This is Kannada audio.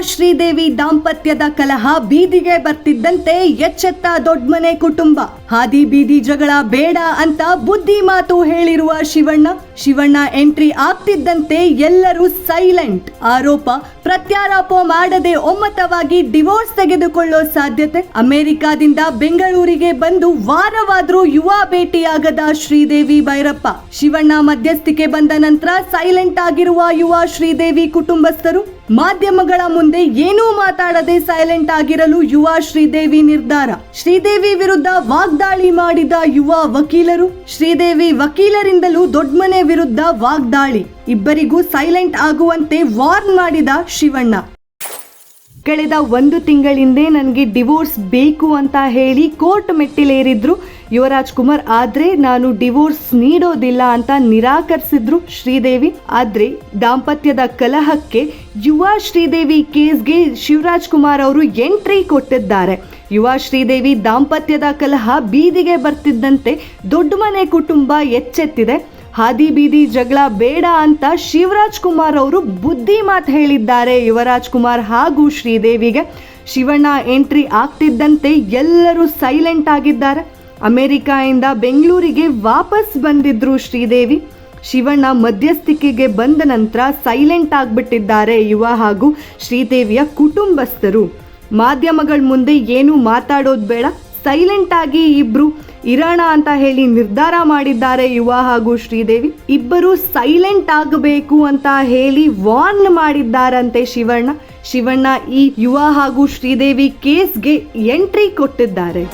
ಶ್ರೀದೇವಿ ದಾಂಪತ್ಯದ ಕಲಹ ಬೀದಿಗೆ ಬರ್ತಿದ್ದಂತೆ ಎಚ್ಚೆತ್ತ ದೊಡ್ಮನೆ ಕುಟುಂಬ. ಹಾದಿ ಬೀದಿ ಜಗಳ ಬೇಡ ಅಂತ ಬುದ್ಧಿ ಮಾತು ಹೇಳಿರುವ ಶಿವಣ್ಣ ಶಿವಣ್ಣ ಎಂಟ್ರಿ ಆಗ್ತಿದ್ದಂತೆ ಎಲ್ಲರೂ ಸೈಲೆಂಟ್. ಆರೋಪ ಪ್ರತ್ಯಾರೋಪ ಮಾಡದೆ ಒಮ್ಮತವಾಗಿ ಡಿವೋರ್ಸ್ ತೆಗೆದುಕೊಳ್ಳೋ ಸಾಧ್ಯತೆ. ಅಮೆರಿಕಾದಿಂದ ಬೆಂಗಳೂರಿಗೆ ಬಂದು ವಾರವಾದ್ರೂ ಯುವ ಭೇಟಿಯಾಗದ ಶ್ರೀದೇವಿ ಭೈರಪ್ಪ. ಶಿವಣ್ಣ ಮಧ್ಯಸ್ಥಿಕೆ ಬಂದ ನಂತರ ಸೈಲೆಂಟ್ ಆಗಿರುವ ಯುವ ಶ್ರೀದೇವಿ ಕುಟುಂಬಸ್ಥರು. ಮಾಧ್ಯಮಗಳ ಮುಂದೆ ಏನೂ ಮಾತಾಡದೆ ಸೈಲೆಂಟ್ ಆಗಿರಲು ಯುವ ಶ್ರೀದೇವಿ ನಿರ್ಧಾರ. ಶ್ರೀದೇವಿ ವಿರುದ್ಧ ವಾಗ್ದಾಳಿ ಮಾಡಿದ ಯುವ ವಕೀಲರು. ಶ್ರೀದೇವಿ ವಕೀಲರಿಂದಲೂ ದೊಡ್ಮನೆ ವಿರುದ್ಧ ವಾಗ್ದಾಳಿ. ಇಬ್ಬರಿಗೂ ಸೈಲೆಂಟ್ ಆಗುವಂತೆ ವಾರ್ನ್ ಮಾಡಿದ ಶಿವಣ್ಣ. ಕಳೆದ ಒಂದು ತಿಂಗಳಿಂದೆ ನನಗೆ ಡಿವೋರ್ಸ್ ಬೇಕು ಅಂತ ಹೇಳಿ ಕೋರ್ಟ್ ಮೆಟ್ಟಿಲೇರಿದ್ರು. ಯುವರಾಜ್ ಕುಮಾರ್ ಆದ್ರೆ ನಾನು ಡಿವೋರ್ಸ್ ನೀಡೋದಿಲ್ಲ ಅಂತ ನಿರಾಕರಿಸಿದ್ರು ಶ್ರೀದೇವಿ. ಆದ್ರೆ ದಾಂಪತ್ಯದ ಕಲಹಕ್ಕೆ ಯುವ ಶ್ರೀದೇವಿ ಕೇಸ್ಗೆ ಶಿವರಾಜ್ ಕುಮಾರ್ ಅವರು ಎಂಟ್ರಿ ಕೊಟ್ಟಿದ್ದಾರೆ. ಯುವ ಶ್ರೀದೇವಿ ದಾಂಪತ್ಯದ ಕಲಹ ಬೀದಿಗೆ ಬರ್ತಿದ್ದಂತೆ ದೊಡ್ಡ ಮನೆ ಕುಟುಂಬ ಎಚ್ಚೆತ್ತಿದೆ. ಹಾದಿ ಬೀದಿ ಜಗಳ ಬೇಡ ಅಂತ ಶಿವರಾಜ್ ಕುಮಾರ್ ಅವರು ಬುದ್ಧಿ ಮಾತು ಹೇಳಿದ್ದಾರೆ. ಯುವರಾಜ್ ಕುಮಾರ್ ಹಾಗೂ ಶ್ರೀದೇವಿಗೆ ಶಿವಣ್ಣ ಎಂಟ್ರಿ ಆಗ್ತಿದ್ದಂತೆ ಎಲ್ಲರೂ ಸೈಲೆಂಟ್ ಆಗಿದ್ದಾರೆ. ಅಮೆರಿಕಾಯಿಂದ ಬೆಂಗಳೂರಿಗೆ ವಾಪಸ್ ಬಂದಿದ್ರು ಶ್ರೀದೇವಿ. ಶಿವಣ್ಣ ಮಧ್ಯಸ್ಥಿಕೆಗೆ ಬಂದ ನಂತರ ಸೈಲೆಂಟ್ ಆಗಿಬಿಟ್ಟಿದ್ದಾರೆ ಯುವ ಹಾಗೂ ಶ್ರೀದೇವಿಯ ಕುಟುಂಬಸ್ಥರು. ಮಾಧ್ಯಮಗಳ ಮುಂದೆ ಏನೂ ಮಾತಾಡೋದು ಬೇಡ. ಸೈಲೆಂಟ್ ಆಗಿ ಇಬ್ರು ಇರೋಣ ಅಂತ ಹೇಳಿ ನಿರ್ಧಾರ ಮಾಡಿದ್ದಾರೆ ಯುವ ಹಾಗೂ ಶ್ರೀದೇವಿ. ಇಬ್ಬರು ಸೈಲೆಂಟ್ ಆಗಬೇಕು ಅಂತ ಹೇಳಿ ವಾರ್ನ್ ಮಾಡಿದ್ದಾರಂತೆ ಶಿವಣ್ಣ. ಶಿವಣ್ಣ ಈ ಯುವ ಹಾಗೂ ಶ್ರೀದೇವಿ ಕೇಸ್ಗೆ ಎಂಟ್ರಿ ಕೊಟ್ಟಿದ್ದಾರೆ.